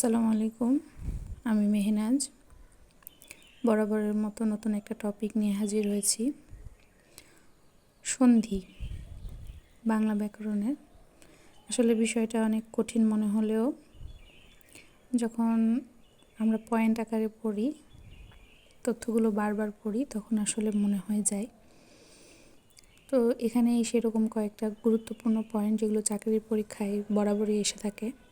আসসালামু আলাইকুম। আমি মেহনাজ। বরাবরের মতো নতুন একটা টপিক নিয়ে হাজির হয়েছি। সন্ধি, বাংলা ব্যাকরণের। আসলে বিষয়টা অনেক কঠিন মনে হলেও যখন আমরা পয়েন্ট আকারে পড়ি, তথ্যগুলো বারবার পড়ি, তখন আসলে মনে হয়ে যায়। তো এখানে সেরকম কয়েকটা গুরুত্বপূর্ণ পয়েন্ট যেগুলো চাকরির পরীক্ষায় বরাবরই এসে থাকে।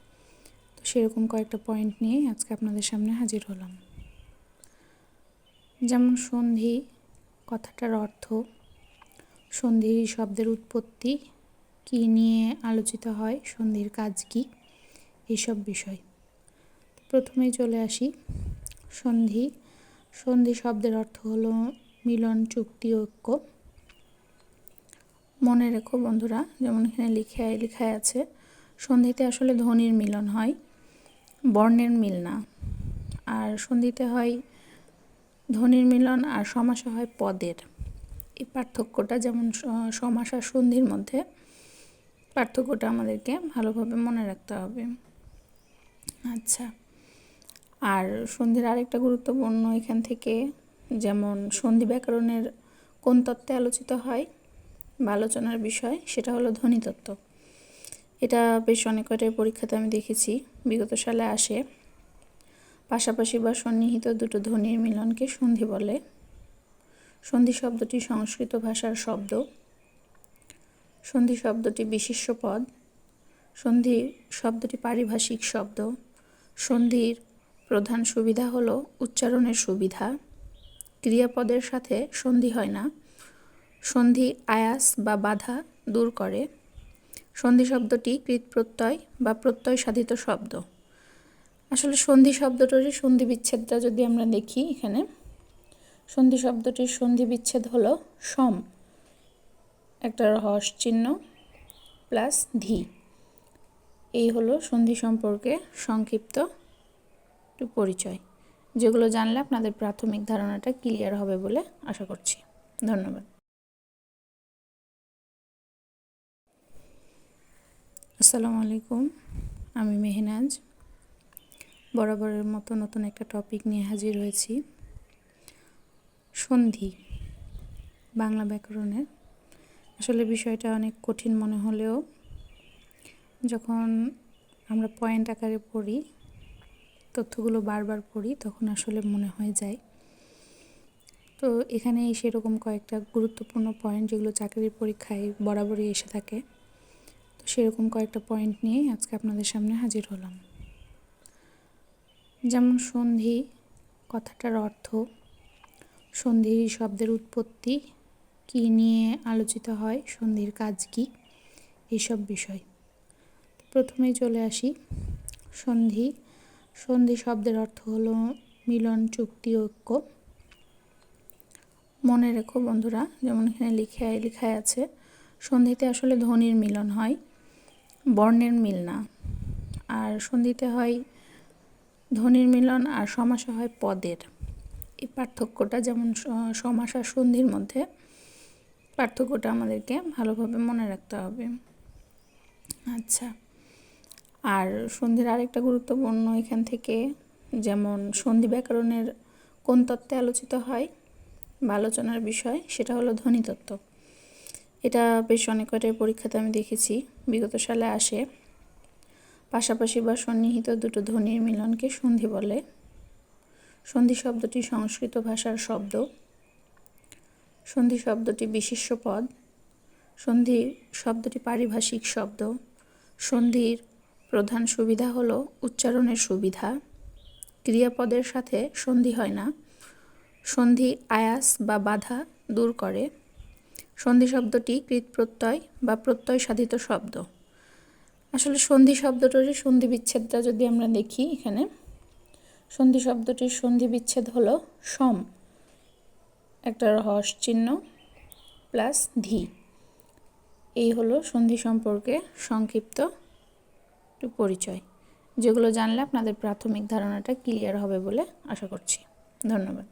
তো সেরকম কয়েকটা পয়েন্ট নিয়ে আজকে আপনাদের সামনে হাজির হলাম। যেমন সন্ধি, কথাটার অর্থ সন্ধি শব্দের উৎপত্তি, কী নিয়ে আলোচিত হয়, সন্ধির কাজ কী এইসব বিষয়। প্রথমেই চলে আসি, সন্ধি সন্ধি শব্দের অর্থ হলো মিলন, চুক্তি, ঐক্য। মনে রেখো বন্ধুরা, যেমন এখানে লিখে লেখায় আছে, সন্ধিতে আসলে ধ্বনির মিলন হয়। বর্ণের মিল না। আর সন্ধিতে হয় ধ্বনির মিলন আর সমাসা হয় পদের। এই পার্থক্যটা যেমন সমাস আর সন্ধির মধ্যে পার্থক্যটা আমাদেরকে ভালোভাবে মনে রাখতে হবে। আচ্ছা আর সন্ধির আরেকটা গুরুত্বপূর্ণ এখান থেকে যেমন সন্ধি ব্যাকরণের কোন তত্ত্বে আলোচিত হয় বা আলোচনার বিষয়, সেটা হলো ধ্বনিতত্ত্ব এটা বেশ অনেক কয়টাই পরীক্ষাতে আমি দেখেছি, বিগত সালে আসে। পাশাপাশি বা সন্নিহিত দুটো ধ্বনির মিলনকে সন্ধি বলে। সন্ধি শব্দটি সংস্কৃত ভাষার শব্দ। সন্ধি শব্দটি বিশিষ্ট পদ। সন্ধি শব্দটি পারিভাষিক শব্দ। সন্ধির প্রধান সুবিধা হলো উচ্চারণের সুবিধা। ক্রিয়াপদের সাথে সন্ধি হয় না। সন্ধি আয়াস বা বাধা দূর করে। সন্ধি শব্দটি কৃত প্রত্যয় বা প্রত্যয় সাধিত শব্দ। আসলে সন্ধি শব্দটির সন্ধি বিচ্ছেদটা যদি আমরা দেখি এখানে, সন্ধি শব্দটির সন্ধি বিচ্ছেদ হলো সম, একটা রহস চিহ্ন, প্লাস ধি। এই হলো সন্ধি সম্পর্কে সংক্ষিপ্ত একটু পরিচয়, যেগুলো জানলে আপনাদের প্রাথমিক ধারণাটা ক্লিয়ার হবে বলে আশা করছি। ধন্যবাদ। আসসালামু আলাইকুম। আমি মেহনাজ। বরাবরের মতো নতুন একটা টপিক নিয়ে হাজির হয়েছি। সন্ধি, বাংলা ব্যাকরণের। আসলে বিষয়টা অনেক কঠিন মনে হলেও যখন আমরা পয়েন্ট আকারে পড়ি, তথ্যগুলো বারবার পড়ি, তখন আসলে মনে হয়ে যায়। তো এখানে সেরকম কয়েকটা গুরুত্বপূর্ণ পয়েন্ট যেগুলো চাকরির পরীক্ষায় বরাবরই এসে থাকে। সেরকম কয়েকটা পয়েন্ট নিয়ে আজকে আপনাদের সামনে হাজির হলাম। যেমন সন্ধি, কথাটার অর্থ সন্ধি শব্দের উৎপত্তি, কী নিয়ে আলোচিত হয়, সন্ধির কাজ কী এইসব বিষয়। প্রথমেই চলে আসি, সন্ধি সন্ধি শব্দের অর্থ হলো মিলন, চুক্তি, ঐক্য। মনে রেখো বন্ধুরা, যেমন এখানে লিখে লেখায় আছে, সন্ধিতে আসলে ধ্বনির মিলন হয়। বর্ণের মিল না। আর সন্ধিতে হয় ধ্বনির মিলন আর সমাসা হয় পদের। এই পার্থক্যটা যেমন সমাস আর সন্ধির মধ্যে পার্থক্যটা আমাদেরকে ভালোভাবে মনে রাখতে হবে। আচ্ছা আর সন্ধির আরেকটা গুরুত্বপূর্ণ এখান থেকে যেমন সন্ধি ব্যাকরণের কোন তত্ত্বে আলোচিত হয় বা আলোচনার বিষয়, সেটা হলো ধ্বনিতত্ত্ব। এটা বেশ অনেক কয়টাই পরীক্ষাতে আমি দেখেছি, বিগত সালে আসে। পাশাপাশি বা সন্নিহিত দুটো ধ্বনির মিলনকে সন্ধি বলে। সন্ধি শব্দটি সংস্কৃত ভাষার শব্দ। সন্ধি শব্দটি বিশিষ্ট পদ। সন্ধি শব্দটি পারিভাষিক শব্দ। সন্ধির প্রধান সুবিধা হলো উচ্চারণের সুবিধা। ক্রিয়াপদের সাথে সন্ধি হয় না। সন্ধি আয়াস বা বাধা দূর করে। সন্ধি শব্দটি কৃত প্রত্যয় বা প্রত্যয় সাধিত শব্দ। আসলে সন্ধি শব্দটির সন্ধি বিচ্ছেদটা যদি আমরা দেখি এখানে, সন্ধি শব্দটির সন্ধি বিচ্ছেদ হলো সম, একটা রহস চিহ্ন, প্লাস ধি। এই হলো সন্ধি সম্পর্কে সংক্ষিপ্ত একটু পরিচয়, যেগুলো জানলে আপনাদের প্রাথমিক ধারণাটা ক্লিয়ার হবে বলে আশা করছি। ধন্যবাদ।